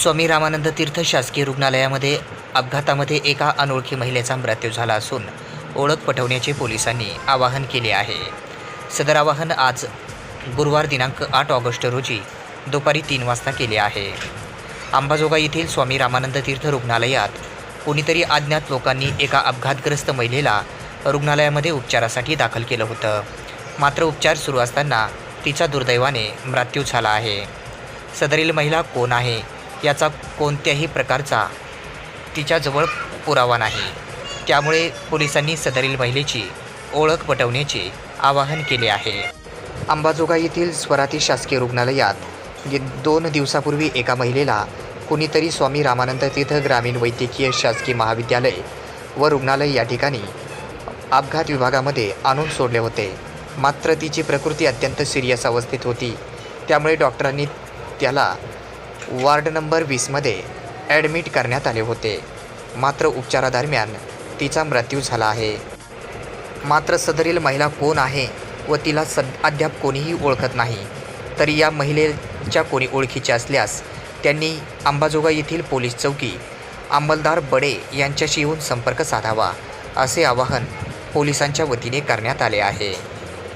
स्वामी रामानंद तीर्थ शासकीय रुग्णालयामध्ये अपघातामध्ये एका अनोळखी महिलेचा मृत्यू झाला असून ओळख पटवण्याचे पोलिसांनी आवाहन केले आहे. सदर आवाहन आज गुरुवार दिनांक आठ ऑगस्ट रोजी दुपारी तीन वाजता केले आहे. अंबाजोगाई येथील स्वामी रामानंद तीर्थ रुग्णालयात कोणीतरी अज्ञात लोकांनी एका अपघातग्रस्त महिलेला रुग्णालयामध्ये उपचारासाठी दाखल केलं होतं. मात्र उपचार सुरू असताना तिचा दुर्दैवाने मृत्यू झाला आहे. सदरील महिला कोण आहे? याचा कोणत्याही प्रकारचा तिच्याजवळ पुरावा नाही. त्यामुळे पोलिसांनी सदरील महिलेची ओळख पटवण्याचे आवाहन केले आहे. अंबाजोगाई येथील स्वराती शासकीय रुग्णालयात गे दोन दिवसापूर्वी एका महिलेला कुणीतरी स्वामी रामानंद तीर्थ ग्रामीण वैद्यकीय शासकीय महाविद्यालय व रुग्णालय या ठिकाणी अपघात विभागामध्ये आणून सोडले होते. मात्र तिची प्रकृती अत्यंत सिरियस अवस्थेत होती. त्यामुळे डॉक्टरांनी त्याला वार्ड नंबर वीसमध्ये ॲडमिट करण्यात आले होते. मात्र उपचारादरम्यान तिचा मृत्यू झाला आहे. मात्र सदरील महिला कोण आहे व तिला सद अद्याप कोणीही ओळखत नाही. तरी या महिलेच्या कोणी ओळखीचे असल्यास त्यांनी अंबाजोगाई येथील पोलीस चौकी अंमलदार बडे यांच्याशी येऊन संपर्क साधावा असे आवाहन पोलिसांच्या वतीने करण्यात आले आहे.